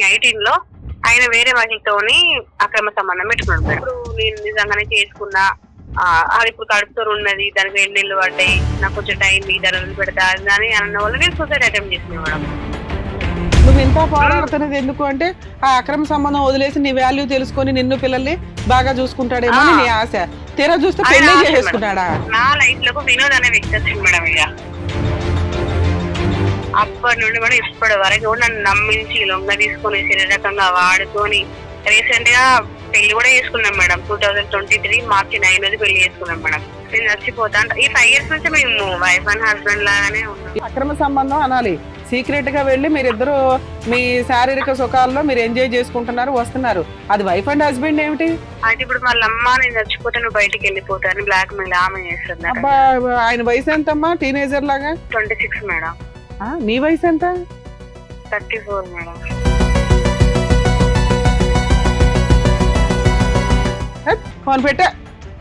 Thousand ఎయిటీన్లో ఆయన వేరే మహిళతోని అక్రమ సంబంధం పెట్టుకున్నాడు. ఇప్పుడు నేను నిజంగానే చేసుకున్నా అది ఇప్పుడు కడుపుతో ఉన్నది దానికి రెండు నెలలు పడ్డాయి నాకు కొంచెం టైం ఈ ధరలు పెడతా అని అన్న వల్ల నేను సూసైడ్ అటెంప్ట్ చేసిన మేడం నువ్వు ఇంత పోరాడుతున్నది ఎందుకు అంటే ఆ అక్రమ సంబంధం వదిలేసి నీ వాల్యూ తెలుసుకొని నిన్ను పిల్లల్ని బాగా చూసుకుంటాడేమో అని. నీ ఆశ తీరా చూస్తే పెళ్ళి. చేసుకున్నాడా నా లైఫ్లో వినోద్ అనే వ్యక్తి మేడం ఇక అప్పటి నుండి మేడం ఇప్పటి వరకు కూడా నన్ను నమ్మించి లొంగ తీసుకొని శరీరకంగా వాడుకొని రీసెంట్గా పెళ్ళి కూడా చేసుకున్నాం madam. Two thousand twenty three మార్చి నైన్ అది పెళ్ళి చేసుకున్నాం మేడం. నేను చచ్చిపోతా అంటే ఈ ఫైవ్ ఇయర్స్ నుంచి మేము వైఫ్ అండ్ హస్బెండ్ లాగానే ఉన్నాం. అక్రమ సంబంధం అనాలి. సీక్రెట్గా వెళ్ళి మీరిద్దరు మీ శారీరక సుఖాల్లో మీరు ఎంజాయ్ చేసుకుంటున్నారు వస్తున్నారు. అది వైఫ్ అండ్ హస్బెండ్ ఏమిటి? అయితే ఇప్పుడు వాళ్ళ అమ్మ నేను చచ్చిపోతే నువ్వు బయటికి వెళ్ళిపోతాను బ్లాక్ మెయిల్ ఆమె చేస్తుంది ఆయన వయసు ఎంతమ్మా? టీనేజర్ లాగా? Twenty six madam. నీ వయసు ఎంత? Thirty four madam. ఫోన్ పెట్టా.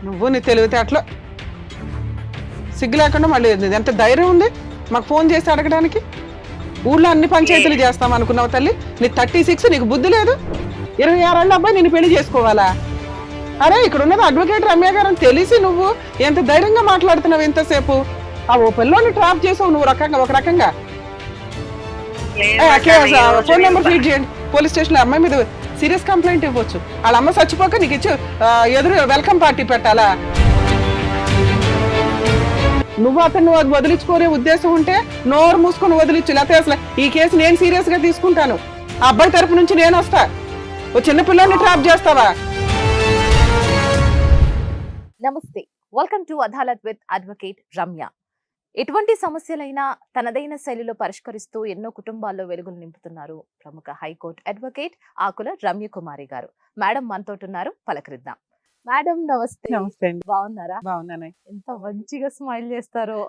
నువ్వు నీ తెలివితేటలో. సిగ్గు లేకుండా మళ్ళీ ఎంత ధైర్యం ఉంది? మాకు ఫోన్ చేసి అడగడానికి? ఊళ్ళో అన్ని పంచాయతీలు చేస్తాం అనుకున్నావు తల్లి. నీ థర్టీ సిక్స్ నీకు బుద్ధి లేదు. ఇరవై ఆరేళ్ళ అబ్బాయి నేను పెళ్ళి చేసుకోవాలా? అరే ఇక్కడ ఉన్నది అడ్వకేట్ రమ్య గారు అని తెలిసి నువ్వు ఎంత ధైర్యంగా మాట్లాడుతున్నావు ఇంతసేపు? ఆ ఓ పిల్లోని ట్రాప్ చేసావు నువ్వు రకంగా ఒక రకంగా. ఫోన్ నెంబర్ ఫీడ్ చేయండి. పోలీస్ స్టేషన్ అమ్మాయి మీద సీరియస్ కంప్లైంట్ ఇవ్వచ్చు. వాళ్ళ అమ్మ చచ్చిపోక నీకు ఇచ్చి ఎదురు వెల్కమ్ పార్టీ పెట్టాలా? నువ్వు అతన్ని వద- వదిలించుకోనే ఉద్దేశం ఉంటే నోరు మూసుకొని వదిలించు. లేకపోతే అసలు ఈ కేసు నేను సీరియస్గా తీసుకుంటాను. ఆ అబ్బాయి తరపు నుంచి నేను వస్తా. ఓ చిన్న పిల్లని ట్రాప్ చేస్తావా? నమస్తే. Welcome to Adalat with advocate Ramya ఎటువంటి సమస్యలైనా తనదైన శైలిలో పరిష్కరిస్తూ ఎన్నో కుటుంబాల్లో వెలుగులు నింపుతున్నారు ప్రముఖ high court advocate Akula Ramya Kumari గారు. మేడం మనతో ఉన్నారు పలకరిద్దాం. మేడం నమస్తే. నమస్తే బాగున్నారా? బాగున్నాను ఎంత మంచిగా స్మైల్ చేస్తారో.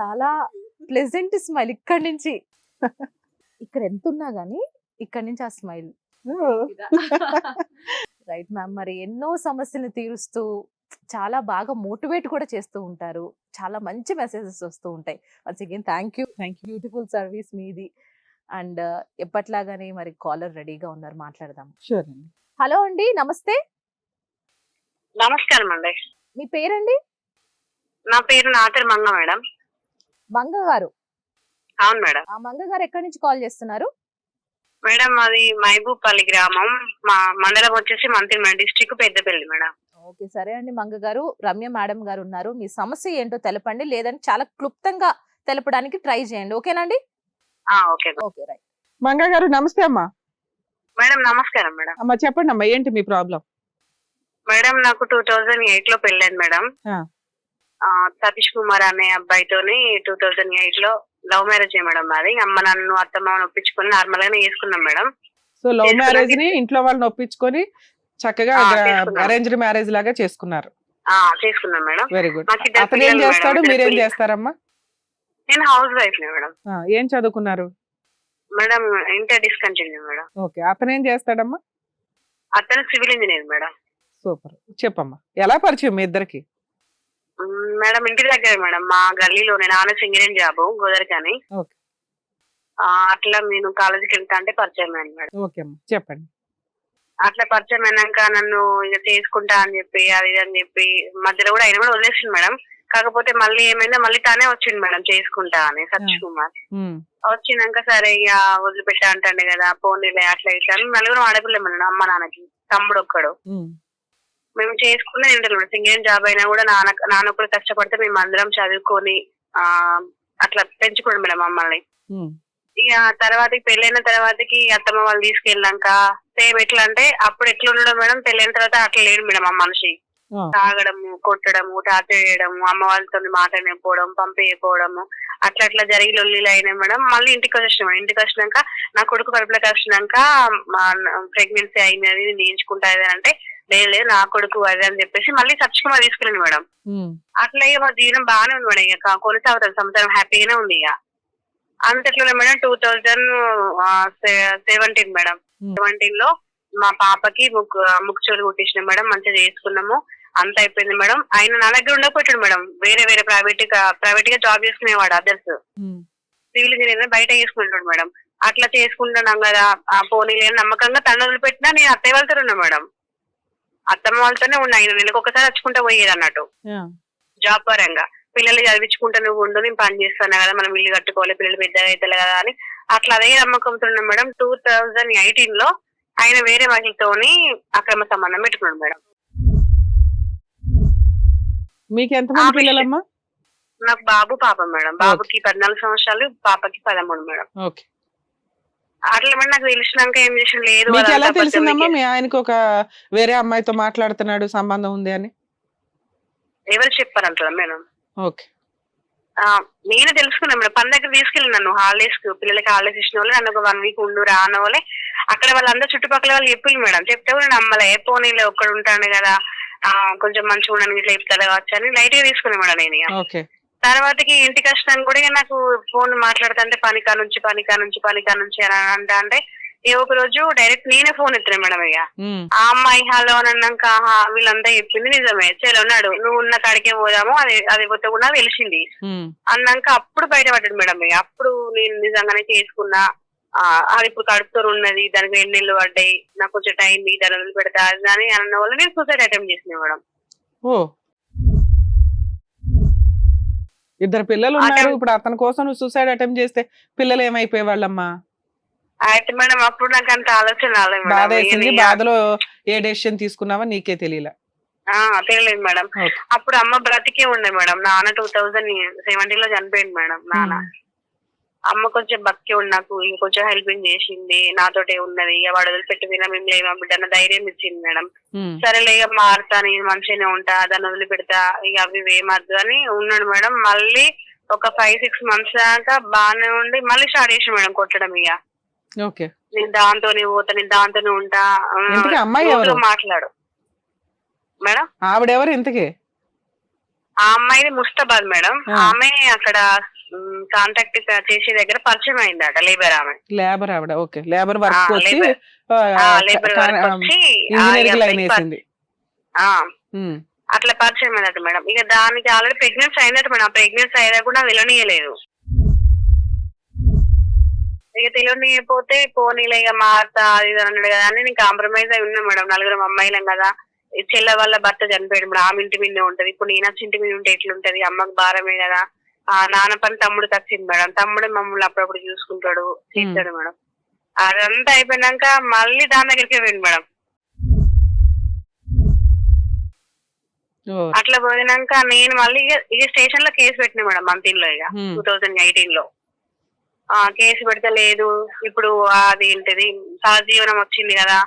చాలా ప్లెజెంట్ స్మైల్ ఇక్కడి నుంచి. ఇక్కడ ఎంత ఉన్నా గానీ ఇక్కడ నుంచి ఆ స్మైల్. రైట్ మ్యామ్ మరి ఎన్నో సమస్యలను తీరుస్తూ చాలా బాగా మోటివేట్ కూడా చేస్తూ ఉంటారు. చాలా మంచి మెసేజెస్ వస్తూ ఉంటాయి. Once again thank you. Thank you. Beautiful service మీది. అండ్ ఎప్పట్లాగానే మరి కాలర్ రెడీగా ఉన్నారు మాట్లాడదాం. షూర్ అండి. హలో అండి నమస్తే. నమస్కారం అండి. మీ పేరండి? నా పేరు నాతర్ మంగ మేడం. మంగ గారు. అవును మేడం. ఆ మంగ గారు ఎక్కడి నుంచి కాల్ చేస్తున్నారు? మేడం అది మహబూబ్పల్లి గ్రామం. మా మండలం వచ్చేసి మంత్రి డిస్టిక్ పెద్దపల్లి మేడం. ఓకే సరే అండి. మంగ గారు రమ్య మేడం గారు ఉన్నారు. మీ సమస్య ఏంటో తెలపండి. లేదంటే చాలా క్లుప్తంగా తెలపడానికి ట్రై చేయండి. ఓకేనండి ఆ, ఓకే. రైట్. మంగా గారు నమస్తే అమ్మా. మేడం నమస్కారం మేడం. అమ్మా చెప్పండి అమ్మా ఏంటి మీ ప్రాబ్లం? మేడం నాకు టూ థౌజండ్ ఎయిట్లో పెళ్ళైంది మేడం సతీష్ కుమార్ అనే అబ్బాయితోని టూ థౌజండ్ ఎయిట్లో లవ్ మ్యారేజ్ మేడం మాది. అమ్మ నన్ను అత్తమ్మ ఒప్పించుకొని నార్మల్ గానే చేసుకున్నాం మేడం. సో లవ్ మ్యారేజ్ని ఇంట్లో వాళ్ళని ఒప్పించుకొని చక్కగా. అరేంజ్డ్ మ్యారేజ్ లాగా చేసుకున్నారు. ఆ చేసుకున్నాం మేడం. వెరీ గుడ్ అతను ఏం చేస్తాడు? మీరేం ఇద్దరు చేస్తారమ్మా? నేను హౌస్ వైఫ్ మేడం. ఏం చదువుకున్నారు? Madam inter discontinue madam. Okay అతను ఏం చేస్తాడమ్మా? అతను సివిల్ ఇంజనీర్ మేడం. సూపర్. చెప్పమ్మా. ఎలా పరిచయం మీ ఇద్దరికి? మేడం ఇంటి దగ్గర మేడం. మా గల్లీలోనే నాన్న సింగరేన్ జాబ్ గోదరికి అని అట్లా నేను కాలేజీకి వెళ్తా అంటే పరిచయం మేడం. ఓకే అమ్మా. చెప్పండి. అట్లా పరిచయం అయినాక నన్ను ఇక చేసుకుంటా అని చెప్పి అది అని చెప్పి మధ్యలో కూడా ఆయన కూడా వదిలేసింది మేడం. కాకపోతే మళ్ళీ ఏమైందో మళ్ళీ తానే వచ్చింది మేడం చేసుకుంటా అని సతీష్ కుమార్. వచ్చినాక సరే ఇక వదిలిపెట్టా అంటాండే కదా పోనీలే అట్లా ఇట్లా అని నలుగురు ఆడపిల్ల మేడం అమ్మ నాన్నకి తమ్ముడు ఒక్కడు మేము చేసుకున్న ఏంటంటే మేడం సింగరేన్ జాబ్ అయినా కూడా నాన్న నాన్న కూడా కష్టపడితే మేము అందరం చదువుకొని ఆ అట్లా పెంచుకోండి మేడం మమ్మల్ని. ఇక తర్వాత పెళ్ళైన తర్వాతకి అత్తమ్మ వాళ్ళు తీసుకెళ్ళాక సేమ్ ఎట్లా అంటే అప్పుడు ఎట్లా ఉండడం మేడం పెళ్ళైన తర్వాత అట్లా లేడు మేడం ఆ మనిషి. తాగడము కొట్టడము టార్చర్ చేయడము అమ్మ వాళ్ళతో మాట్లాడకపోవడం పంపించకపోవడము అట్లా అట్లా జరిగి లొల్లిలు అయినాయి మేడం. మళ్ళీ ఇంటికి వచ్చేసినాం. ఇంటికి వచ్చినాక నా కొడుకు కడుపులోకి వచ్చినాక ప్రెగ్నెన్సీ అయినది నేర్చుకుంటా అంటే లేదు లేదు నా కొడుకు అది అని చెప్పేసి మళ్ళీ సబ్స్క్రైబ్ తీసుకెళ్ళింది మేడం. ఉమ్, అట్లా ఇక మా జీవనం బాగానే ఉంది మేడం ఇక. కొనసాగుతుంది సంవత్సరం హ్యాపీగానే ఉంది ఇక. అంతట్లో madam two thousand seventeen madam. సెవెంటీన్లో మా పాపకి ముక్కు ముక్కు చెవులు కుట్టించినాం మేడం మంచిగా చేసుకున్నాము. అంత అయిపోయింది మేడం. ఆయన నా దగ్గర ఉండకపోయాడు మేడం. వేరే వేరే ప్రైవేట్గా ప్రైవేట్గా జాబ్ చేసుకునేవాడు అదర్స్. సివిల్ ఇంజనీర్ బయట చేసుకుంటాడు మేడం. అట్లా చేసుకుంటున్నాం కదా ఆ పోనీలే అని నమ్మకంగా తను వదిలిపెట్టినా నేను అత్తయ్య వాళ్ళతో ఉన్నా మేడం. అత్తమ్మ వాళ్ళతోనే ఉన్నా. ఆయన నెలకు ఒకసారి వచ్చుకుంటా పోయేది అన్నట్టు. జాబ్ పరంగా. పిల్లలు చదివించుకుంటా నువ్వు ఉండు నేను పని చేస్తాను కదా మనం ఇల్లు కట్టుకోవాలి పిల్లలు పెద్దగా అవుతారు కదా అని అట్లా అదే నమ్మకంతో మేడం. టూ థౌజండ్ ఎయిటీన్లో ఆయన వేరే మహిళతోని అక్రమ సంబంధం పెట్టుకున్నాడు మేడం. మీకు ఎంతమంది ఆ, పిల్లలమ్మా? నాకు బాబు పాప మేడం. బాబుకి పద్నాలుగు సంవత్సరాలు పాపకి పదమూడు మేడం. ఓకే అట్లా మేడం నాకు తెలిసినాక ఏం చేసిన లేదు మీకు ఎలా తెలిసిందమ్మా. మీ ఆయనకు ఒక వేరే అమ్మాయితో మాట్లాడుతున్నాడు సంబంధం ఉంది అని? ఎవరు చెప్పారు అంటారా మేడం? ఓకే నేను తెలుసుకున్నా మేడం. పని దగ్గర తీసుకెళ్ళి నన్ను హాలిడేస్కు పిల్లలకి హాలిడేస్ ఇచ్చిన వాళ్ళు నన్ను ఒక వన్ వీక్ ఉండు రాన వాళ్ళే అక్కడ వాళ్ళందరూ చుట్టుపక్కల వాళ్ళు చెప్పింది మేడం. చెప్తే కూడా నమ్మలే. ఏ పోనీలే ఒక్కడు ఉంటాను కదా. ఆ కొంచెం మంచిగా ఉండడానికి ఇట్లా చెప్తారు కావచ్చు అని లైట్గా తీసుకున్నా మేడం నేను తర్వాతకి ఇంటికి వచ్చినాక కూడా నాకు ఫోన్ మాట్లాడుతుంటే పనికా నుంచి పనికా నుంచి పనికా నుంచి అని అంటే ఏ ఒక రోజు డైరెక్ట్ నేనే ఫోన్ ఎత్తున్నా మేడం ఇక. ఆ అమ్మాయి హలో అని అన్నాక వీళ్ళంతా చెప్పింది నిజమే. చలో ఉన్నాడు. నువ్వు ఉన్న కాడికే పోదాము. అది అది పోతే కూడా తెలిసింది. అన్నాక అప్పుడు బయటపడ్డాడు మేడం ఇక. అప్పుడు నేను నిజంగానే చేసుకున్నా. అది ఇప్పుడు కడుపుతో ఉన్నది. దానికి రెండు నెలలు పడ్డాయి. నాకు కొంచెం టైం దాని వదిలి పెడతా అని అన్న వల్ల నేను సూసైడ్ అటెంప్ట్ చేసిన మేడం ఇద్దరు పిల్లలు ఉన్నారు. ఇప్పుడు అతని కోసం నువ్వు సూసైడ్ అటెంప్ట్ చేస్తే పిల్లలు ఏమైపోయే వాళ్ళమ్మా అయితే మేడం అప్పుడు నాకు అంత ఆలోచన రాలేదు. బాధ వేసింది బాధలో ఏ డెసిషన్ తీసుకున్నావా నీకే తెలియలే. ఆ, తెలియలేదు మేడం. అప్పుడు అమ్మ బ్రతికే ఉండే మేడం. నాన్న టూ థౌజండ్ సెవెంటీన్లో చనిపోయింది మేడం నాన్న. అమ్మ కొంచెం బతికే నాకు ఇంకొంచెం హెల్పింగ్ చేసింది నాతోటే ఉన్నది. ఇక వాడు వదిలిపెట్టి వినా మేము లేమా బిడ్డ ధైర్యం ఇచ్చింది మేడం. సరేలే ఇక మారుతా నేను మంచిగానే ఉంటా దాన్ని వదిలిపెడతా ఇక అవి ఏమద్దు అని ఉన్నాడు మేడం. మళ్ళీ ఒక ఫైవ్ సిక్స్ మంత్స్ దాకా బాగానే ఉండి మళ్ళీ స్టార్ట్ చేసి మేడం కొట్టడం ఇక. ఓకే. నేను దాంతోనే పోతా నేను దాంతోనే ఉంటా. ఆ, అమ్మాయి ఎవరు? మాట్లాడు. మేడం? ఆవిడెవరు ఇంతకి? ఆ అమ్మాయిది ముస్తాబాద్ మేడం. ఆ. ఆమె అక్కడ కాంటాక్ట్ చేసే దగ్గర పరిచయం అయిందట లేబర్ ఆమె. లేబర్ ఆవిడ ఓకే. లేబర్ వర్క్ ఆ, వచ్చి. ఆ లేబర్ వర్క్ వచ్చి ఆ, ఆ, అట్లా పరిచయం అయిందట మేడం. ఇక దానికి ఆల్రెడీ ప్రెగ్నెన్సీ అయిందట మేడం. ప్రెగ్నెన్సీ అయ్యేదా కూడా తెలియనియలేదు ఇక తెలియనియకపోతే పోనీలే ఇక మారుతా అది అన్నాడు కదా అని నేను కాంప్రమైజ్ అయి ఉన్నా మేడం. నలుగురం అమ్మాయిలం కదా. చెల్ల వల్ల భర్త చనిపోయాడు మేడం. ఆమె ఇంటి మీద ఉంటది. ఇప్పుడు నేను వచ్చి ఇంటి మీద ఉంటే ఎట్లుంటది? అమ్మకి భారమే కదా. ఆ నాన్న పని తమ్ముడికి వచ్చింది మేడం. తమ్ముడు మమ్మల్ని అప్పుడప్పుడు చూసుకుంటాడు చేస్తాడు మేడం. అదంతా అయిపోయినాక మళ్ళీ దాని దగ్గరికి పోయింది మేడం. అట్లా పోయినాక నేను మళ్ళీ ఇక ఇక స్టేషన్లో కేసు పెట్టిన మేడం మంతిన్లో ఇక. టూ థౌజండ్ ఎయిటీన్లో కేసు పెడితే లేదు ఇప్పుడు అది ఏంటిది? సహజీవనం వచ్చింది కదా.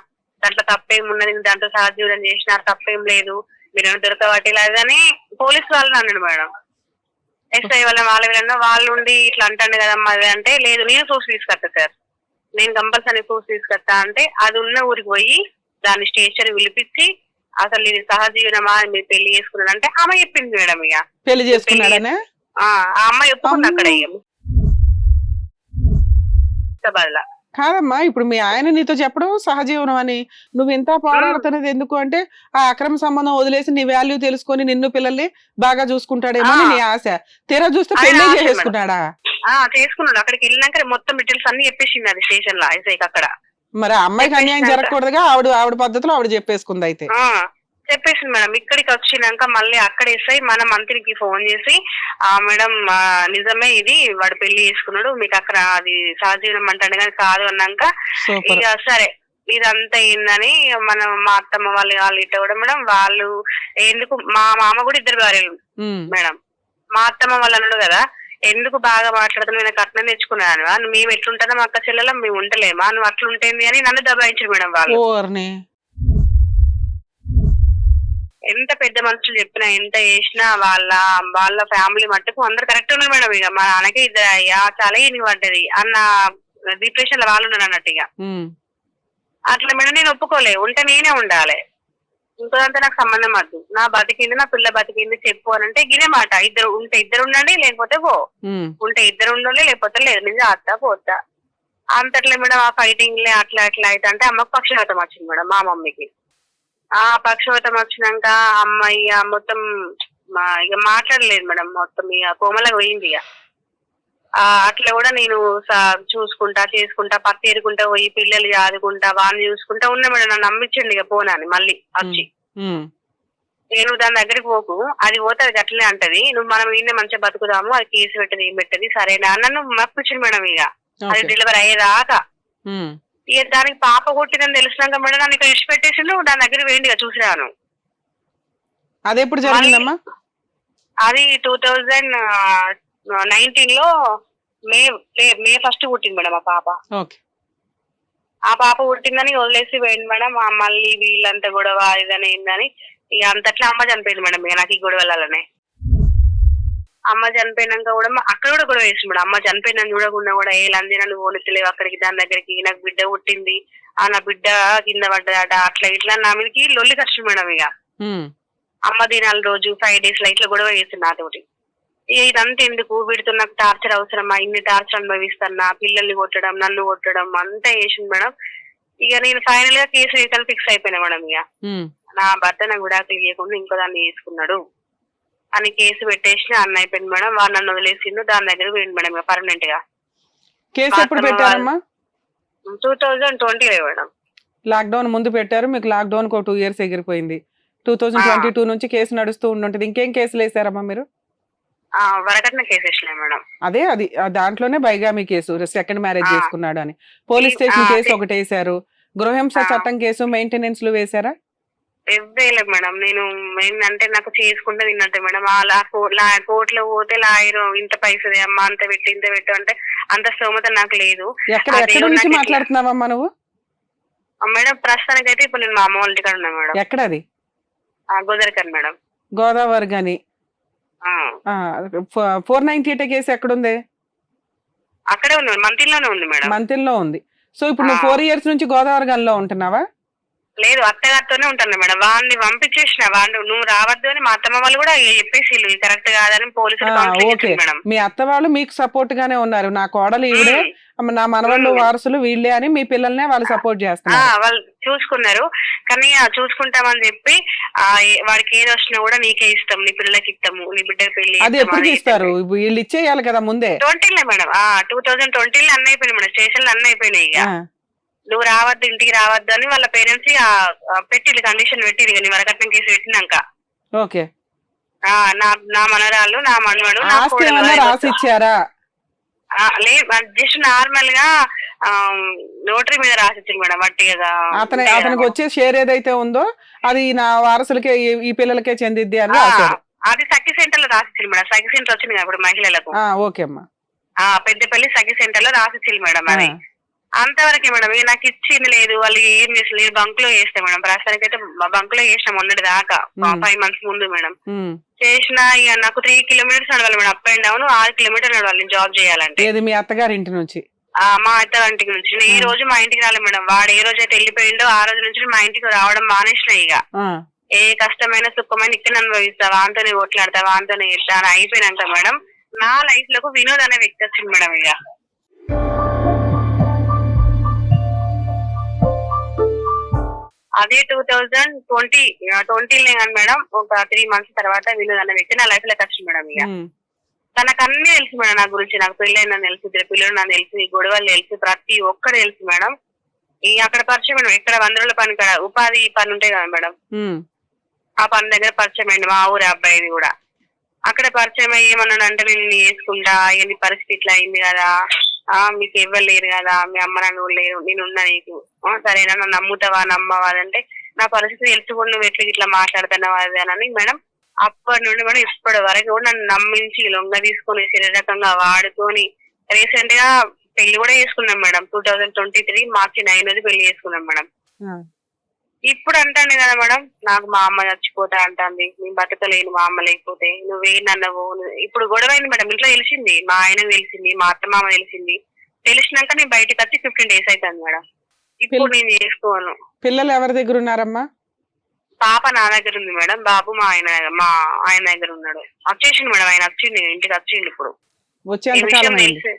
దాంట్లో తప్పేం ఉన్నది? దాంట్లో సహజీవనం చేసినారు తప్పేం లేదు. మీరు దొరకబట్టి లేదని పోలీస్ వాళ్ళని అన్నాడు మేడం. ఎస్ఐ వాళ్ళ వాళ్ళ వీళ్ళన్నా వాళ్ళు ఉండి ఇట్లా అంటాను కదమ్మా అది అంటే లేదు. నేను చూసి తీసుకొస్తా సార్. నేను కంపల్సరీ చూసి తీసుకొస్తా అంటే అది ఉన్న ఊరికి పోయి దాన్ని స్టేషన్ పిలిపించి అసలు ఇది సహజీవనమా మీరు పెళ్ళి చేసుకున్నాడు అంటే ఆమె చెప్పింది మేడం ఇక. పెళ్ళి చేసుకున్నాడనే? ఆ ఆ అమ్మాయి ఒప్పుకుంది అక్కడ హైదరాబాద్లో. కాదమ్మా ఇప్పుడు మీ ఆయన నీతో చెప్పడం సహజీవనం అని. నువ్వు ఇంత పోరాడుతున్నది ఎందుకు అంటే ఆ అక్రమ సంబంధం వదిలేసి నీ వాల్యూ తెలుసుకొని నిన్ను పిల్లల్ని బాగా చూసుకుంటాడేమో అని. నీ ఆశ. తీరా చూస్తే పెళ్ళి. చేసుకున్నాడా చేసుకున్నాడు. అక్కడికి వెళ్ళినాక మొత్తం డీటెయిల్స్ అన్ని చెప్పేసింది అది స్టేషన్లో అక్కడ. మరి అమ్మాయికి అన్యాయం జరగకూడదుగా ఆవిడ ఆవిడ పద్ధతిలో ఆవిడ చెప్పేసుకుంది అయితే. చెప్పేసింది మేడం. ఇక్కడికి వచ్చినాక మళ్ళీ అక్కడ ఎస్ఐ మన మంత్రికి ఫోన్ చేసి ఆ మేడం నిజమే ఇది వాడు పెళ్ళి చేసుకున్నాడు మీకు అక్కడ అది సహజీవనం అంటాడు కానీ కాదు అన్నాక ఇక సరే ఇదంతా ఏందని మనం మా అత్తమ్మ వాళ్ళు వాళ్ళు ఇట్ట కూడా మేడం వాళ్ళు ఎందుకు మా మామ కూడా ఇద్దరు భార్యలు మేడం. మా అత్తమ్మ వాళ్ళు అన్నాడు కదా ఎందుకు బాగా మాట్లాడుతున్నావు? నేను కట్నం తెచ్చుకున్నాను. మేము ఎట్లుంటానో మా అక్క చెల్లెలం మేము ఉంటలేమా నువ్వు అట్లుంటేంది అని నన్ను దబాయించారు మేడం వాళ్ళు. ఎంత పెద్ద మనుషులు చెప్పినా ఎంత చేసినా వాళ్ళ వాళ్ళ ఫ్యామిలీ మట్టుకు అందరు కరెక్ట్ ఉన్నారు మేడం ఇక. మా నాన్నకి ఇద్దరు అయ్యా చాలా ఈయనకి పడ్డది అన్న డిప్రెషన్లో వాళ్ళు ఉన్నారు అన్నట్టు ఇక. అట్లా మేడం నేను ఒప్పుకోలే. ఉంటే నేనే ఉండాలి. ఇంకోదంతా నాకు సంబంధం వద్దు. నా బతికింది నా పిల్ల బతికింది చెప్పు అని అంటే గినే మాట. ఇద్దరు ఉంటే ఇద్దరు ఉండండి లేకపోతే పో. ఉంటే ఇద్దరు ఉండాలి లేకపోతే లేదు. నేను చేస్తా పోతా. అంతట్లే మేడం ఆ ఫైటింగ్ లే అట్లా అట్లా అయితే అంటే అమ్మకు పక్షవాతం వచ్చింది మేడం మా మమ్మీకి. ఆ పక్షవాతం వచ్చినాక అమ్మాయి మొత్తం ఇక మాట్లాడలేదు మేడం మొత్తం ఇక కోమలకు పోయింది ఇక ఆ, అట్లా కూడా నేను చూసుకుంటా చేసుకుంటా పత్తి ఎరుకుంటా పోయి పిల్లలు ఆదుకుంటా వాళ్ళని చూసుకుంటా ఉన్నా మేడం నన్ను నమ్మించండి ఇక పోనాని మళ్ళీ వచ్చి. నేను దాని దగ్గరికి పోకు అది పోతే అది అట్లనే అంటది నువ్వు మనం ఈయన మంచిగా బతుకుదాము అది కేసు పెట్టదు ఏం పెట్టది సరేనా నన్ను మప్పించింది మేడం ఇక అది డెలివరీ అయ్యేదాకా. ఇక దానికి పాప కొట్టిందని తెలిసినాక మేడం నన్ను ఇక్కడ ఇచ్చి పెట్టేసిండు దాని దగ్గర వేయండి ఇక చూసిరాను అది ఎప్పుడు జరిగిందమ్మా? అది టూ థౌజండ్ నైన్టీన్లో మే మే- ఫస్ట్ పుట్టింది మేడం ఆ పాప. ఓకే. ఆ పాప పుట్టిందని వదిలేసి పోయింది మేడం ఆ మళ్ళీ వీళ్ళంతా గొడవ ఇదని ఏందని. ఇక అంతట్లా అమ్మ చనిపోయింది మేడం నాకు ఈ గొడవలనే అమ్మ చనిపోయినాక కూడా అక్కడ కూడా గొడవ వేసింది మేడం. అమ్మ చనిపోయినా చూడకుండా కూడా ఏ లంది నన్ను పోనిస్తలేవు అక్కడికి దాని దగ్గరికి నాకు బిడ్డ పుట్టింది. ఆ నా బిడ్డ కింద పడ్డదట అట్లా ఇట్లా నా మీదకి లొల్లి ఖర్చు మేడం ఇక. అమ్మ దినాల రోజు ఫైవ్ డేస్లో ఇట్లా గొడవ చేసింది నాతోటి ఇక ఇదంతా ఎందుకు? వీడితో నాకు టార్చర్ అవసరమా? ఇన్ని టార్చర్ అనుభవిస్తున్నా పిల్లల్ని కొట్టడం నన్ను కొట్టడం అంతా చేసింది మేడం. ఇక నేను ఫైనల్గా కేసు ఫిక్స్ అయిపోయినా మేడం ఇక. నా భర్త నాకు విడాకులు ఇవ్వకుండా ఇంకో దాన్ని చేసుకున్నాడు. అని కేసు పెట్టేసి అన్న అయిపోయింది మేడం. వాడు నన్ను వదిలేసిండు. దాని దగ్గర పోయింది మేడం ఇక పర్మనెంట్గా. కేసు ఎప్పుడు పెట్టారమ్మా? Two thousand twenty madam. Lockdown ముందు పెట్టారు. మీకు లాక్డౌన్ ఒక టూ ఇయర్స్ ఎగిరిపోయింది. టూ థౌజండ్ ట్వంటీ టూ నుంచి కేసు నడుస్తూ ఉండుంటది. ఇంకేం కేసులు వేసారమ్మా మీరు? వరకట్న కేసు మేడం. అదే అది. దాంట్లోనే బైగామి కేసు సెకండ్ మ్యారేజ్. చేసుకున్నాడు అని. Police station case. ఒకటి వేశారు. గృహహింస ఆ. చట్టం కేసు మెయింటెనెన్స్లు వేశారా? ఇవ్వలేదు మేడం. నేను ఏంటంటే నాకు చేసుకుంటే తిన్నట్టే మేడం. ఆ లా- కో- లా- కోర్టులో పోతే లాయర్ ఇంత పైసది అమ్మా అంత పెట్టి ఇంత పెట్టు అంటే అంత స్తోమత నాకు లేదు. ఎక్కడ ఎక్కడ మాట్లాడుతున్నావమ్మా నువ్వు? మేడం ప్రస్తుతానికి అయితే ఇప్పుడు నేను మా అమ్మ వాళ్ళ ఇంటికాడ ఉన్నా మేడం. ఎక్కడ అది ఆ గోదరికన్ మేడం. గోదావరి గాని ఆ, ఫోర్ నైన్టీ ఎయిట్ కేసు ఎక్కడుంది? అక్కడే ఉంది మంతిలోనే ఉంది మేడం. మంతిల్లో ఉంది. సో ఇప్పుడు నువ్వు. ఫోర్ ఇయర్స్ నుంచి గోదావరి గనిలో ఉంటున్నావా? లేదు అత్తగారితోనే ఉంటాను మేడం. వాడిని పంపించేసిన వాడిని నువ్వు రావద్దు అని మా అత్తమ్మ వాళ్ళు కూడా చెప్పేసి ఇది కరెక్ట్ కాదని పోలీసులు మేడం. మీ అత్త వాళ్ళు మీకు సపోర్ట్ గానే ఉన్నారు. నా కోడలు ఈవిడే నా మనవాళ్ళు. వారసులు వీళ్ళే అని మీ పిల్లల్నే వాళ్ళు సపోర్ట్ ఆ, చేస్తున్నారు వాళ్ళు చూసుకున్నారు. కానీ చూసుకుంటామని చెప్పి వాడికి ఏది వచ్చినా కూడా నీకే ఇస్తాం. నీ పిల్లలకి ఇస్తాము. నీ బిడ్డ పెళ్ళి అది ఎప్పటికి ఇస్తారు వీళ్ళు ఇచ్చేయాలి కదా ముందే. ట్వంటీలే మేడం. ఆ టూ థౌజండ్ ట్వంటీలో అన్న అయిపోయినాయి మేడం. స్టేషన్లో అన్న అయిపోయినాయి ఇక. నువ్వు రావద్దు ఇంటికి రావద్దు అని వాళ్ళ పేరెంట్స్ పెట్టి కండిషన్ పెట్టి నీ వరకట్నం కేసు పెట్టినాక. ఓకే. నా నా మనరాలు నా మనవడు ఇచ్చారా? లేదు జస్ట్ నార్మల్గా నోటరీ మీద రాసిచ్చింది మేడం అతని ఉంటాయి కదా అతనికి. వచ్చే షేర్ ఏదైతే ఉందో అది నా వారసులకే ఈ- పిల్లలకే చెందిద్ది అని అది సఖి సెంటర్లో రాసిచ్చింది మేడం సఖి సెంటర్ వచ్చింది ఇప్పుడు మహిళలకు. ఆ, ఓకే అమ్మా. పెద్దపల్లి సఖి సెంటర్లో రాసిచ్చింది మేడం అది. అంతవరకే మేడం. ఇక నాకు ఇచ్చింది లేదు. వాళ్ళు ఏం చేసి నేను బంక్లో చేస్తా మేడం. ప్రస్తుతానికి అయితే బంక్లో చేసిన మొన్నటి దాకా. ఫైవ్ మంత్స్ ముందు మేడం. చేసిన ఇక నాకు త్రీ కిలోమీటర్స్ నడవాలి మేడం. అప్ అండ్ డౌన్ ఆరు కిలోమీటర్ నడవాలి జాబ్ చేయాలంటే. మీ అత్తగారి ఇంటి నుంచి? ఆ మా అత్త ఇంటికి నుంచి. నేను ఈ. రోజు మా ఇంటికి రాలే మేడం. వాడు ఏ రోజు అయితే వెళ్ళిపోయిండో ఆ రోజు నుంచి మా ఇంటికి రావడం మానేసిన ఇక. ఏ కష్టమైన సుఖమైన ఇక్కడ అనుభవిస్తా వాంతోనే కొట్లాడతా వాంతోనే ఇస్తా అని అయిపోయినాక మేడం నా లైఫ్లోకి వినోద్ అనే వ్యక్తి వచ్చింది మేడం ఇక. అదే టూ థౌజండ్ ట్వంటీ ట్వంటీలో కానీ మేడం ఒక త్రీ మంత్స్ తర్వాత వినోద్ అనే వ్యక్తి నా లైఫ్లోకి వచ్చింది మేడం ఇక. ఉమ్, తనకు అన్ని తెలుసు మేడం నా గురించి నాకు పెళ్ళైన తెలుసు ఇద్దరు పిల్లలు నాకు తెలుసు ఈ గొడవలు తెలుసు ప్రతి ఒక్కరు తెలుసు మేడం. ఈ అక్కడ పరిచయం మేడం ఎక్కడ వంద రోజుల పని కాడ ఉపాధి పని ఉంటాయి కదా మేడం. ఆ పని దగ్గర పరిచయం అయింది మా ఊరి అబ్బాయిది కూడా. అక్కడ పరిచయం అయ్యి ఏమన్నాడు అంటే నేను నిన్ను ఇక నీ పరిస్థితి ఇట్లా అయింది కదా. ఆ మీకు ఎవ్వరు లేరు కదా మీ అమ్మ నాన్న కూడా లేరు నేను ఉన్నా నీకు. సరేనా నన్ను నమ్ముతావా నమ్మవా అంటే నా పరిస్థితి తెలుసుకుని నువ్వు ఎట్లా ఇట్లా మాట్లాడుతున్నావా అది అని మేడం అప్పటి నుండి మేడం ఇప్పటి వరకు కూడా నన్ను నమ్మించి లొంగ తీసుకొని శరీరకంగా వాడుకొని రీసెంట్గా పెళ్ళి కూడా చేసుకున్నాం madam. Two thousand twenty three మార్చి నైన్ అది పెళ్ళి చేసుకున్నాం మేడం. ఇప్పుడు అంటాను కదా మేడం నాకు మా అమ్మ చచ్చిపోతా అంటుంది. నేను బతకలేను మా అమ్మ లేకపోతే. నువ్వేనన్నావు నువ్వు- ఇప్పుడు గొడవ అయింది మేడం ఇంట్లో తెలిసింది. మా ఆయన తెలిసింది మా అత్త మామ తెలిసింది. తెలిసినాక నేను బయటకు వచ్చి ఫిఫ్టీన్ డేస్ అవుతుంది మేడం. ఇప్పుడు నేను చేసుకోను. పిల్లలు ఎవరి దగ్గర ఉన్నారమ్మా? పాప నా దగ్గర ఉంది మేడం బాబు మా ఆయన మా ఆయన దగ్గర ఉన్నాడు. వచ్చేసింది మేడం ఆయన వచ్చింది ఇంటికి వచ్చింది ఇప్పుడు. విషయం తెలిసి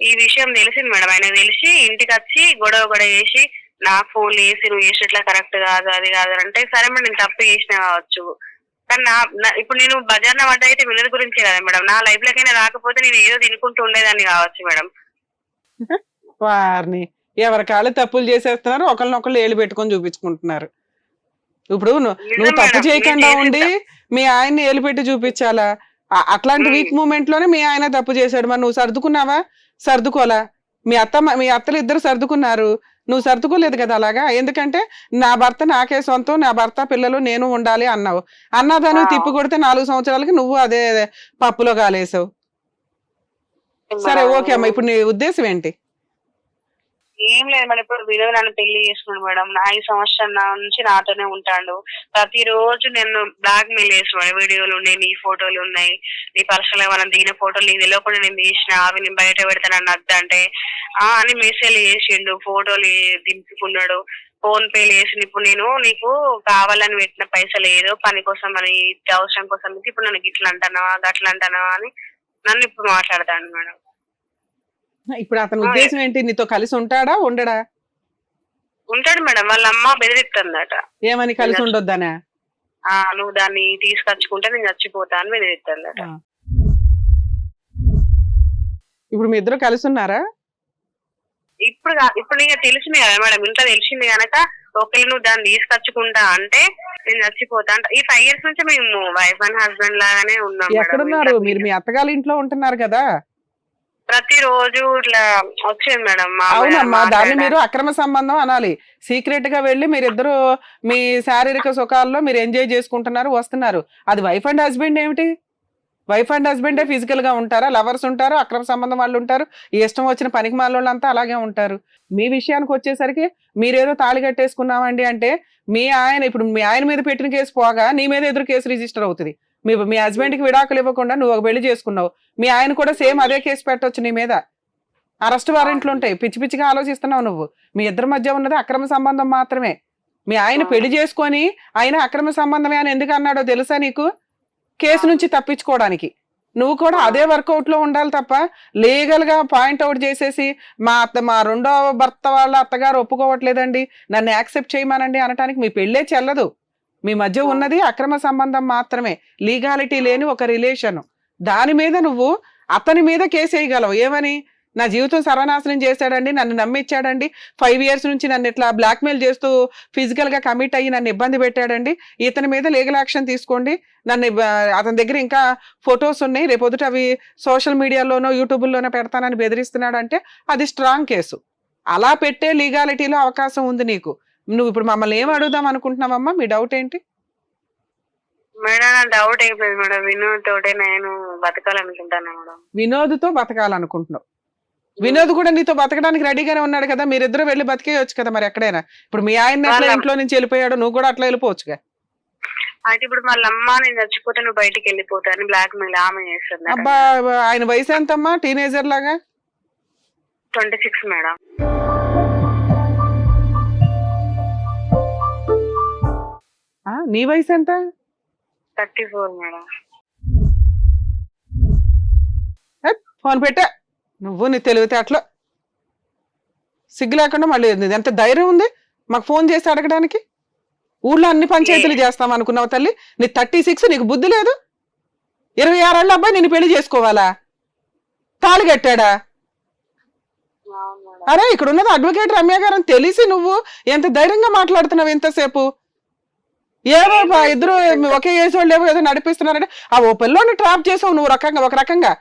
ఈ విషయం తెలిసింది మేడం ఆయన తెలిసి ఇంటికి వచ్చి గొడవ గొడవ చేసి నా ఫోన్ వేసి నువ్వు చేసినట్లా కరెక్ట్ కాదు అది కాదు అంటే సరే మేడం నేను తప్పు చేసిన కావచ్చు. కానీ నా ఇప్పుడు నేను బజార్ పడ్డ అయితే వినోద్ గురించి కదా మేడం. నా లైఫ్ లోకైనా రాకపోతే నేను ఏదో తినుకుంటూ ఉండేదాన్ని కావచ్చు మేడం. వారిని ఎవరి కాళ్ళు తప్పులు చేసేస్తున్నారు ఒకళ్ళనొకళ్ళు ఏళ్ళు పెట్టుకొని చూపించుకుంటున్నారు. ఇప్పుడు నువ్వు తప్పు చేయకుండా ఉండి మీ ఆయన్ని ఏలు పెట్టి చూపించాలా? అట్లాంటి. వీక్ మూమెంట్లోనే మీ ఆయన తప్పు చేశాడు మరి. నువ్వు సర్దుకున్నావా? సర్దుకోలా మీ అత్త మీ అత్తలు ఇద్దరు సర్దుకున్నారు. నువ్వు సర్దుకోలేదు కదా అలాగా? ఎందుకంటే నా భర్త నాకే సొంతం నా భర్త పిల్లలు నేను ఉండాలి అన్నావు. అన్నదాన్ని ఆ. తిప్పి కొడితే నాలుగు సంవత్సరాలకి నువ్వు అదే పప్పులో కాలేసావు సరే ఓకే అమ్మా. ఇప్పుడు నీ ఉద్దేశం ఏంటి? ఏం లేదు మేడం. ఇప్పుడు వినోద్ నన్ను పెళ్ళి చేసుకున్నాడు మేడం. నా ఐదు సంవత్సరాల నా నుంచి నాతోనే ఉంటాడు. ప్రతిరోజు నేను బ్లాక్ మెయిల్ చేస్తున్నాడు వీడియోలు ఉన్నాయి నీ ఫోటోలు ఉన్నాయి. నీ పర్సనల్ ఏమైనా మనం దిగిన ఫోటోలు నీకు తెలియకుండా నేను తీసిన. అవి నేను బయట పెడతాను నన్ను వద్దంటే ఆ అని మెసేజ్ చేసిండు ఫోటోలు దింపుకున్నాడు. ఫోన్ పే చేసిండు. ఇప్పుడు నేను నీకు కావాలని పెట్టిన పైసలు ఏదో పని కోసం అని అవసరం కోసం. ఇప్పుడు నన్ను గిట్ల అంటానా అట్లా అంటానా అని నన్ను ఇప్పుడు మాట్లాడతాను మేడం. ఇప్పుడు అతని ఉద్దేశం ఏంటి? నీతో కలిసి ఉంటాడా? ఉండడా? ఉంటాడు మేడం. వాళ్ళ అమ్మ బెదిరిస్తుందట. ఏమని కలిసి ఉండొద్దనా? ఆ నువ్వు దాన్ని తీసుకొచ్చుకుంటే నేను చచ్చిపోతా అని బెదిరిస్తుందట. ఇప్పుడు మీ ఇద్దరు కలిసి ఉన్నారా? ఇప్పుడు ఇప్పుడు నీకు తెలిసింది కదా మేడం. ఇంట్లో తెలిసింది కనుక ఒకవేళ నువ్వు దాన్ని తీసుకొచ్చుకుంటా అంటే నేను చచ్చిపోతా అంటే ఈ ఫైవ్ ఇయర్స్ నుంచి మేము వైఫ్ అండ్ హస్బెండ్ లాగానే ఉన్నాం. ఎక్కడున్నారు? మీరు మీ అత్తగారి ఇంట్లో ఉంటున్నారు కదా. ప్రతి రోజు ఇట్లా వచ్చేది మేడం అవునమ్మా దాన్ని మీరు అక్రమ సంబంధం అనాలి. సీక్రెట్గా వెళ్ళి మీరిద్దరు మీ శారీరక సుఖాల్లో మీరు ఎంజాయ్ చేసుకుంటున్నారు వస్తున్నారు. అది వైఫ్ అండ్ హస్బెండ్ ఏమిటి? వైఫ్ అండ్ హస్బెండే ఫిజికల్గా ఉంటారా? లవర్స్ ఉంటారు? అక్రమ సంబంధం వాళ్ళు ఉంటారు? ఈ ఇష్టం వచ్చిన పనికి మాలోళ్ళంతా అలాగే ఉంటారు. మీ విషయానికి వచ్చేసరికి మీరేదో తాళి కట్టేసుకున్నామండి అంటే మీ ఆయన ఇప్పుడు మీ ఆయన మీద పెట్టిన కేసు పోగా నీ మీద ఎదురు కేసు రిజిస్టర్ అవుతుంది. మీ మీ హస్బెండ్కి విడాకులు ఇవ్వకుండా నువ్వు ఒక పెళ్ళి చేసుకున్నావు. మీ ఆయన కూడా సేమ్ అదే కేసు పెట్టొచ్చు నీ మీద. అరెస్ట్ వారెంట్లు ఉంటాయి. పిచ్చి పిచ్చిగా ఆలోచిస్తున్నావు నువ్వు. మీ ఇద్దరి మధ్య ఉన్నది అక్రమ సంబంధం మాత్రమే. మీ ఆయన పెళ్ళి చేసుకొని ఆయన అక్రమ సంబంధమే అని ఎందుకు అన్నాడో తెలుసా నీకు? కేసు నుంచి తప్పించుకోవడానికి. నువ్వు కూడా అదే వర్కౌట్లో ఉండాలి తప్ప లీగల్గా పాయింట్ అవుట్ చేసేసి మా అత్త మా రెండో భర్త వాళ్ళ అత్తగారు ఒప్పుకోవట్లేదండి. నన్ను యాక్సెప్ట్ చేయమనండి అనటానికి మీ పెళ్ళే చెల్లదు. మీ మధ్య ఉన్నది అక్రమ సంబంధం మాత్రమే. లీగాలిటీ లేని ఒక రిలేషన్. దాని మీద నువ్వు అతని మీద కేసు వేయగలవు. ఏమని? నా జీవితం సర్వనాశనం చేశాడండి నన్ను నమ్మిచ్చాడండి. ఫైవ్ ఇయర్స్ నుంచి నన్ను ఇట్లా బ్లాక్మెయిల్ చేస్తూ ఫిజికల్గా కమిట్ అయ్యి నన్ను ఇబ్బంది పెట్టాడండి. ఇతని మీద లీగల్ యాక్షన్ తీసుకోండి. నన్ను అతని దగ్గర ఇంకా ఫొటోస్ ఉన్నాయి. రేపొద్దుట అవి సోషల్ మీడియాలోనో యూట్యూబ్లోనో పెడతానని బెదిరిస్తున్నాడు అంటే అది స్ట్రాంగ్ కేసు. అలా పెట్టే లీగాలిటీలో అవకాశం ఉంది నీకు. నువ్వు ఇప్పుడు మమ్మల్ని ఏం అడుగుదాం అనుకుంటున్నావమ్మా? మీ డౌట్ ఏంటి? మేడం నా డౌట్ అయిపోయింది మేడం. వినోద్ తోటే నేను బతకాలనుకుంటాను మేడం. వినోద్తో బతకాలనుకుంటున్నావు. వినోద్ కూడా నీతో బతకడానికి రెడీగానే ఉన్నాడు కదా. మీరిద్దరు వెళ్ళి బతికేయొచ్చు కదా మరి ఎక్కడైనా. ఇప్పుడు మీ ఆయన ఎట్లా ఇంట్లో నుంచి వెళ్ళిపోయాడు నువ్వు కూడా అట్లా వెళ్ళిపోవచ్చుగా. అయితే ఇప్పుడు వాళ్ళ అమ్మ నేను చచ్చిపోతే నువ్వు బయటికి వెళ్ళిపోతా అని బ్లాక్ మెయిల్ ఆమె చేస్తుంది అబ్బా ఆయన వయసు ఎంతమ్మా? టీనేజర్ లాగా? Twenty six madam. నీ వయసు ఎంత? Thirty four madam. ఫోన్ పెట్టా. నువ్వు నీ తెలివితేటలు. సిగ్గు లేకుండా మళ్ళీ ఎంత ధైర్యం ఉంది? మాకు ఫోన్ చేసి అడగడానికి? ఊళ్ళో అన్ని పంచాయతీలు చేస్తాం అనుకున్నావు తల్లి. నీ థర్టీ సిక్స్ నీకు బుద్ధి లేదు? ఇరవై ఆరేళ్ళ అబ్బాయి నేను పెళ్ళి చేసుకోవాలా? తాళి కట్టాడా? అరే ఇక్కడ ఉన్నది అడ్వకేట్ రమ్య గారు అని తెలిసి నువ్వు ఎంత ధైర్యంగా మాట్లాడుతున్నావు ఎంతసేపు ఏమో బా, ఇద్దరు ఒకే ఏజ్ వాళ్ళు ఏమో ఏదో నడిపిస్తున్నారంటే ఆ ఓ పిల్లోని ట్రాప్ చేసావు నువ్వు రకంగా ఒక రకంగా.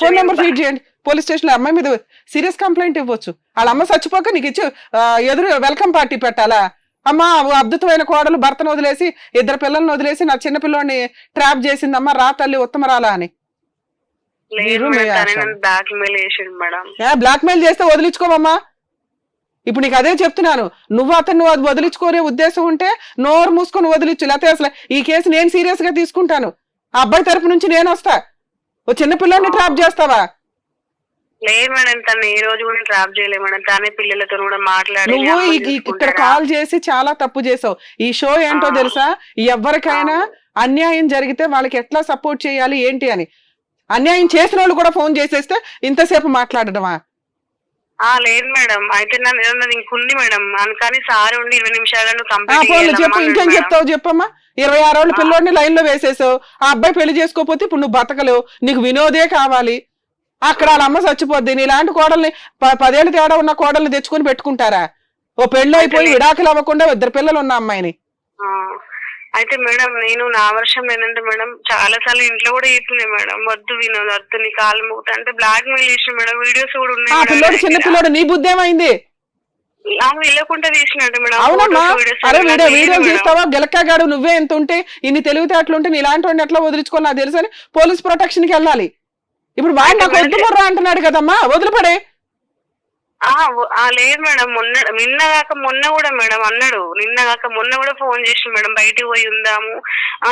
ఫోన్ నెంబర్ ఫీడ్ చేయండి. పోలీస్ స్టేషన్ అమ్మాయి మీద సీరియస్ కంప్లైంట్ ఇవ్వచ్చు. వాళ్ళ అమ్మ చచ్చిపోక నీకు ఇచ్చి ఎదురు వెల్కమ్ పార్టీ పెట్టాలా? అమ్మా అద్భుతమైన కోడలు భర్తను వదిలేసి ఇద్దరు పిల్లల్ని వదిలేసి నా చిన్న పిల్లోని ట్రాప్ చేసిందమ్మా రా తల్లి ఉత్తమరాలా అని. బ్లాక్ మెయిల్ చేస్తే వదిలించుకోమమ్మా ఇప్పుడు నీకు అదే చెప్తున్నాను. నువ్వు అతను అది వదిలించుకోనే ఉద్దేశం ఉంటే నోరు మూసుకొని వదిలించు. లేకపోతే అసలు ఈ కేసు నేను సీరియస్గా తీసుకుంటాను. ఆ అబ్బాయి తరపు నుంచి నేను వస్తా. ఓ చిన్న పిల్లోని ట్రాప్ చేస్తావా? లేదు మేడం తను ఏ రోజు కూడా ట్రాప్ చేయలేదు మేడం. తానే పిల్లలతో కూడా మాట్లాడి నువ్వు ఈ- ఈ- ఇక్కడ? కాల్ చేసి చాలా తప్పు చేసావు. ఈ షో ఏంటో. తెలుసా? ఎవరికైనా అన్యాయం జరిగితే వాళ్ళకి ఎట్లా సపోర్ట్ చేయాలి ఏంటి అని. అన్యాయం చేసిన వాళ్ళు కూడా ఫోన్ చేసేస్తే ఇంతసేపు మాట్లాడడమా? ఆ లేదు మేడం. అయితే నన్ను ఏదన్నా ఇంకుంది మేడం. అందుకని సార్ ఉండి ఇరవై నిమిషాలను ఆ కంప్లీట్ చెప్పు. ఇంకేం చెప్తావు చెప్పమ్మా? ఇరవై ఆరు రోజులు పిల్లోడిని లైన్లో వేసేసావు. ఆ అబ్బాయి పెళ్ళి చేసుకోకపోతే ఇప్పుడు నువ్వు బతకలేవు. నీకు వినోదే కావాలి. అక్కడ వాళ్ళ అమ్మ చచ్చిపోద్ది. నీలాంటి కోడల్ని ప- పదేళ్ళు తేడా ఉన్న కోడల్ని తెచ్చుకొని పెట్టుకుంటారా? ఓ పెళ్ళి అయిపోయి విడాకులు అవ్వకుండా ఇద్దరు పిల్లలు ఉన్న అమ్మాయిని. అయితే మేడం నేను నా వర్షం ఏంటంటే మేడం చాలా సార్లు ఇంట్లో కూడా చెప్తున్నాయి మేడం. వద్దు వినోద్ వద్దు నీ కాలు మూత అంటే బ్లాక్ మెయిల్ చేసిన మేడం. వీడియోస్ కూడా ఉన్నాయి ఆ పిల్లోడు చిన్న దగ్గర. పిల్లోడు నీ బుద్ధి ఏమైంది? వెళ్ళకుండా తీసినట్టు మేడం. అవునమ్మా photos, videos అరే అన్నీ వీడియో లేదు వీడియో మేడం. తీస్తావా గెలక్కగాడు నువ్వే ఎంత ఉంటే ఇన్ని తెలివితేటలు ఉంటే నీ ఇలాంటి వాడిని ఎట్లా వదిలించుకో నాకు తెలుసు అని పోలీస్ ప్రొటెక్షన్కి వెళ్ళాలి. ఇప్పుడు వాడు అంటే నాకు వద్దు బుర్రా అంటున్నాడు కదమ్మా. వదిలిపడే. లేదు మేడం. మొన్న నిన్న కాక మొన్న కూడా మేడం అన్నాడు. నిన్న కాక మొన్న కూడా ఫోన్ చేసి మేడం. బయటికి పోయి ఉందాము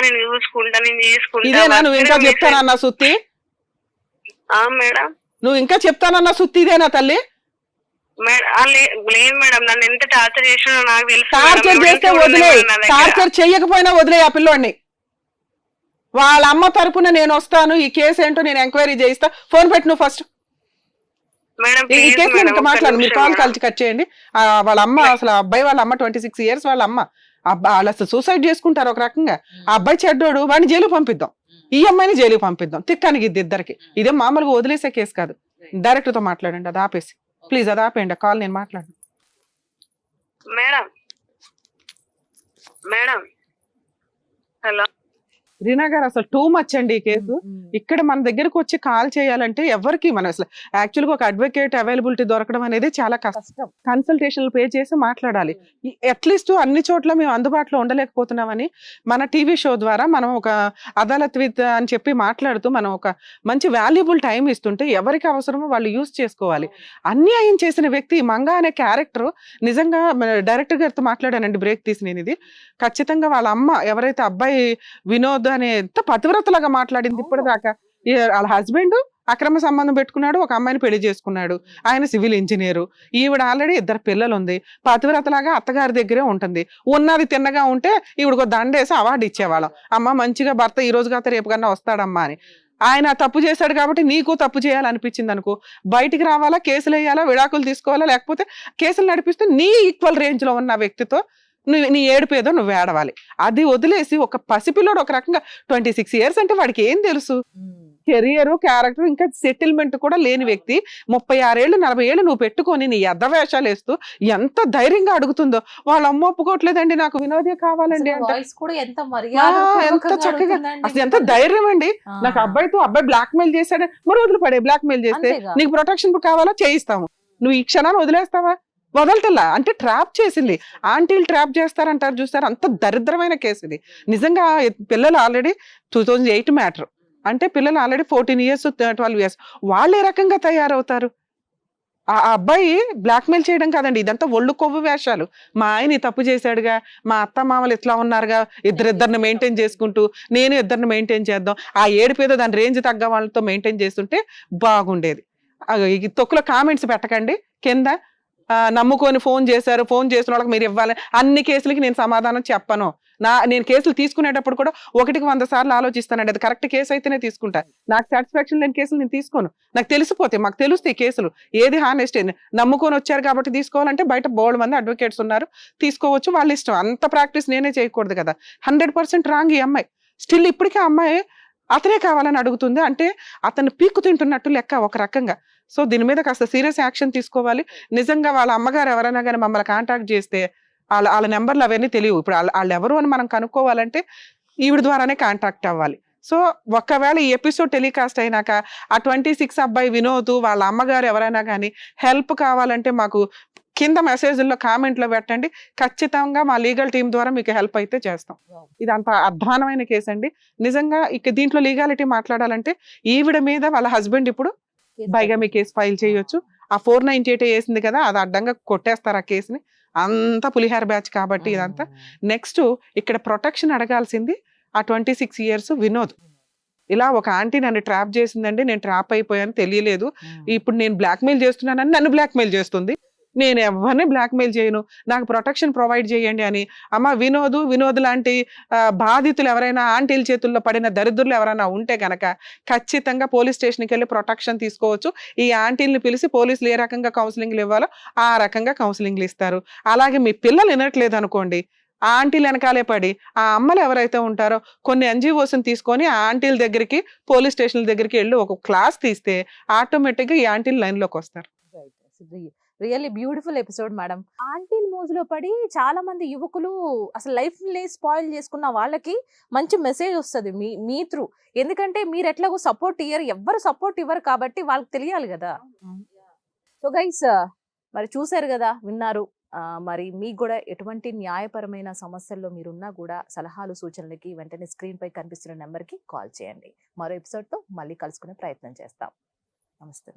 నేను చూసుకుంటా నేను చేసుకుంటా నువ్వు ఇంకా అట్లనే చెప్తానన్న సుత్తి? ఆ, మేడం. నువ్వు ఇంకా చెప్తానన్న సుత్తి ఇదేనా తల్లి? లేదు మేడం. నన్ను ఎంత టార్చర్ చేసినా నాకు తెలుసు. టార్చర్ చేస్తే వదిలే. టార్చర్ చెయ్యకపోయినా వదిలే ఆ పిల్లోడిని. వాళ్ళ అమ్మ తరపున నేను వస్తాను. ఈ కేసు ఏంటో నేను ఎంక్వైరీ చేయిస్తా. ఫోన్ పెట్టి నువ్వు ఫస్ట్. ఈ కేసు ఇంకా మాట్లాడు మీరు కాల్. కలిసి కట్ చేయండి. ఆ, వాళ్ళ అమ్మ అసలు అబ్బాయి వాళ్ళ అమ్మ ట్వంటీ సిక్స్ ఇయర్స్ వాళ్ళ అమ్మ. అబ్బా వాళ్ళు అసలు సూసైడ్ చేసుకుంటారు ఒక రకంగా. ఆ అబ్బాయి చెడ్డోడు వాడిని జైలు పంపిద్దాం. ఈ అమ్మాయిని జైలు పంపిద్దాం. తిక్కానికి ఇది ఇద్దరికి. ఇదే మామూలుగా వదిలేసే కేసు కాదు. డైరెక్టర్తో మాట్లాడండి అది ఆపేసి. ప్లీజ్ అది ఆపేయండి కాల్ నేను మాట్లాడు మేడం మేడం రీనా గారు అసలు టూ మచ్ అండి ఈ కేసు. ఇక్కడ మన దగ్గరకు వచ్చి కాల్ చేయాలంటే ఎవరికి మనం అసలు యాక్చువల్గా ఒక అడ్వకేట్ అవైలబిలిటీ దొరకడం అనేది చాలా కష్టం. కన్సల్టేషన్లు పే చేసి మాట్లాడాలి. అట్లీస్ట్ అన్ని చోట్ల మేము అందుబాటులో ఉండలేకపోతున్నామని మన టీవీ షో ద్వారా మనం ఒక అదాలత్ విత్ అని చెప్పి మాట్లాడుతూ మనం ఒక మంచి వాల్యుబుల్ టైం ఇస్తుంటే ఎవరికి అవసరమో వాళ్ళు యూజ్ చేసుకోవాలి. అన్యాయం చేసిన వ్యక్తి మంగా అనే క్యారెక్టర్ నిజంగా డైరెక్టర్ గారితో మాట్లాడానండి బ్రేక్ తీసి నేను ఇది ఖచ్చితంగా వాళ్ళ అమ్మ ఎవరైతే అబ్బాయి వినోద్ అనే ఎంత పతివ్రతలాగా మాట్లాడింది ఇప్పటిదాకా. వాళ్ళ హస్బెండ్ అక్రమ సంబంధం పెట్టుకున్నాడు ఒక అమ్మాయిని పెళ్ళి చేసుకున్నాడు. ఆయన సివిల్ ఇంజనీరు. ఈవిడ ఆల్రెడీ ఇద్దరు పిల్లలు ఉంది పతివ్రతలాగా అత్తగారి దగ్గరే ఉంటుంది. ఉన్నది తిన్నగా ఉంటే ఈవిడకు దండేసి అవార్డు ఇచ్చేవాళ్ళం. అమ్మ మంచిగా భర్త ఈ రోజు కాక రేపు కన్నా వస్తాడమ్మా అని. ఆయన తప్పు చేశాడు కాబట్టి నీకు తప్పు చేయాలనిపించింది అనుకో. బయటికి రావాలా కేసులు వేయాలా విడాకులు తీసుకోవాలా లేకపోతే కేసులు నడిపిస్తే నీ ఈక్వల్ రేంజ్లో ఉన్న వ్యక్తితో నువ్వు నీ ఏడుపు ఏదో నువ్వు ఏడవాలి. అది వదిలేసి ఒక పసిపిల్లోడు ఒక రకంగా ట్వంటీ సిక్స్ ఇయర్స్ అంటే వాడికి ఏం తెలుసు? కెరియర్ క్యారెక్టర్ ఇంకా సెటిల్మెంట్ కూడా లేని వ్యక్తి ముప్పై ఆరేళ్ళు నలభై ఏళ్ళు నువ్వు పెట్టుకొని నీ ఎద్ద వేషాలు వేస్తూ ఎంత ధైర్యంగా అడుగుతుందో. వాళ్ళ అమ్మ ఒప్పుకోవట్లేదండి నాకు వినోదే కావాలండి ఎంత చక్కగా అసలు ఎంత ధైర్యం అండి నాకు అబ్బాయితో అబ్బాయి బ్లాక్ మెయిల్ చేశాడు. మరి వదిలిపడే బ్లాక్ మెయిల్ చేస్తే నీకు ప్రొటెక్షన్ కావాలా? చేయిస్తాము. నువ్వు ఈ క్షణాన్ని వదిలేస్తావా? వదలటల్లా అంటే ట్రాప్ చేసింది. ఆంటీలు ట్రాప్ చేస్తారంటారు చూస్తారు అంత దరిద్రమైన కేసు ఇది నిజంగా పిల్లలు already two thousand eight matter. అంటే పిల్లలు already fourteen years twelve years. వాళ్ళు ఏ రకంగా తయారవుతారు? ఆ అబ్బాయి బ్లాక్మెయిల్ చేయడం కాదండి. ఇదంతా ఒళ్ళు కొవ్వు వేషాలు. మా ఆయన తప్పు చేశాడుగా. మా అత్త మామలు ఇట్లా ఉన్నారుగా. ఇద్దరిద్దరిని మెయింటైన్ చేసుకుంటూ నేను ఇద్దరిని మెయింటైన్ చేద్దాం. ఆ ఏడుపేదో దాని రేంజ్ తగ్గ వాళ్ళతో మెయింటైన్ చేస్తుంటే బాగుండేది. తొక్కులో కామెంట్స్ పెట్టకండి. కింద నమ్ముకొని ఫోన్ చేశారు ఫోన్ చేసిన వాళ్ళకి మీరు ఇవ్వాలి. అన్ని కేసులకి నేను సమాధానం చెప్పను. నా నేను కేసులు తీసుకునేటప్పుడు కూడా ఒకటికి వంద సార్లు ఆలోచిస్తానండి. అది కరెక్ట్ కేసు అయితేనే తీసుకుంటా. నాకు సాటిస్ఫాక్షన్ లేని కేసులు నేను తీసుకోను. నాకు తెలిసిపోతాయి మాకు తెలుస్తాయి కేసులు. ఏది హానెస్ట్ నమ్ముకొని వచ్చారు కాబట్టి తీసుకోవాలంటే బయట బోల్డ్ మంది అడ్వకేట్స్ ఉన్నారు. తీసుకోవచ్చు వాళ్ళ ఇష్టం. అంత ప్రాక్టీస్ నేనే చేయకూడదు కదా. హండ్రెడ్ పర్సెంట్ రాంగ్ ఈ అమ్మాయి. స్టిల్ ఇప్పటికీ అమ్మాయి అతనే కావాలని అడుగుతుంది. అంటే అతను పీక్కు తింటున్నట్టు లెక్క ఒక రకంగా. సో దీని మీద కాస్త సీరియస్ యాక్షన్ తీసుకోవాలి. నిజంగా వాళ్ళ అమ్మగారు ఎవరైనా కానీ మమ్మల్ని కాంటాక్ట్ చేస్తే వాళ్ళ వాళ్ళ నెంబర్లు అవన్నీ తెలియవు. ఇప్పుడు వాళ్ళ వాళ్ళు ఎవరు అని మనం కనుక్కోవాలంటే ఈవిడ ద్వారానే కాంటాక్ట్ అవ్వాలి. సో ఒకవేళ ఈ ఎపిసోడ్ టెలికాస్ట్ అయినాక ఆ ట్వంటీ సిక్స్ అబ్బాయి వినోద్ వాళ్ళ అమ్మగారు ఎవరైనా కానీ హెల్ప్ కావాలంటే మాకు కింద మెసేజ్లో కామెంట్లో పెట్టండి. ఖచ్చితంగా మా లీగల్ టీం ద్వారా మీకు హెల్ప్ అయితే చేస్తాం. ఇది అంత అధ్వానమైన కేసు అండి నిజంగా ఇక దీంట్లో లీగాలిటీ మాట్లాడాలంటే ఈవిడ మీద వాళ్ళ హస్బెండ్ ఇప్పుడు బైగామి కేసు ఫైల్ చేయొచ్చు. ఆ ఫోర్ నైన్టీ ఎయిట్ వేసింది కదా అది అడ్డంగా కొట్టేస్తారు ఆ కేసుని. అంతా పులిహార బ్యాచ్ కాబట్టి ఇదంతా. నెక్స్ట్ ఇక్కడ ప్రొటెక్షన్ అడగాల్సింది ఆ ట్వంటీ సిక్స్ ఇయర్స్ వినోద్. ఇలా ఒక ఆంటీ నన్ను ట్రాప్ చేసిందండి నేను ట్రాప్ అయిపోయాను తెలియలేదు. ఇప్పుడు నేను బ్లాక్మెయిల్ చేస్తున్నానని నన్ను బ్లాక్మెయిల్ చేస్తుంది. నేను ఎవరిని బ్లాక్మెయిల్ చేయను. నాకు ప్రొటెక్షన్ ప్రొవైడ్ చేయండి అని. అమ్మ వినోదు వినోద్ లాంటి బాధితులు ఎవరైనా ఆంటీల చేతుల్లో పడిన దరిద్రులు ఎవరైనా ఉంటే కనుక ఖచ్చితంగా పోలీస్ స్టేషన్కి వెళ్ళి ప్రొటెక్షన్ తీసుకోవచ్చు. ఈ ఆంటీల్ని పిలిచి పోలీసులు ఏ రకంగా కౌన్సిలింగ్లు ఇవ్వాలో ఆ రకంగా కౌన్సిలింగ్లు ఇస్తారు. అలాగే మీ పిల్లలు వినట్లేదు అనుకోండి ఆ ఆంటీలు వెనకాలే పడి ఆ అమ్మలు ఎవరైతే ఉంటారో కొన్ని ఎన్జిఓస్ని తీసుకొని ఆ ఆంటీల దగ్గరికి పోలీస్ స్టేషన్ల దగ్గరికి వెళ్ళి ఒక క్లాస్ తీస్తే ఆటోమేటిక్గా ఈ ఆంటీలు లైన్లోకి వస్తారు. Really beautiful episode madam. ఆంటీల్ మోజులో పడి చాలా మంది యువకులు అసలు లైఫ్ని స్పాయిల్ చేసుకున్న వాళ్ళకి మంచి మెసేజ్ వస్తుంది మీ మీ త్రూ. ఎందుకంటే మీరు ఎట్లాగో సపోర్ట్ ఇయ్యరు ఎవ్వరు సపోర్ట్ ఇవ్వరు కాబట్టి వాళ్ళకి తెలియాలి కదా. సో గైస్ మరి చూసారు కదా విన్నారు. మరి మీకు కూడా ఎటువంటి న్యాయపరమైన సమస్యల్లో మీరున్నా కూడా సలహాలు సూచనలకి వెంటనే స్క్రీన్ పై కనిపిస్తున్న నెంబర్కి కాల్ చేయండి. మరో ఎపిసోడ్తో మళ్ళీ కలుసుకునే ప్రయత్నం చేస్తాం. నమస్తే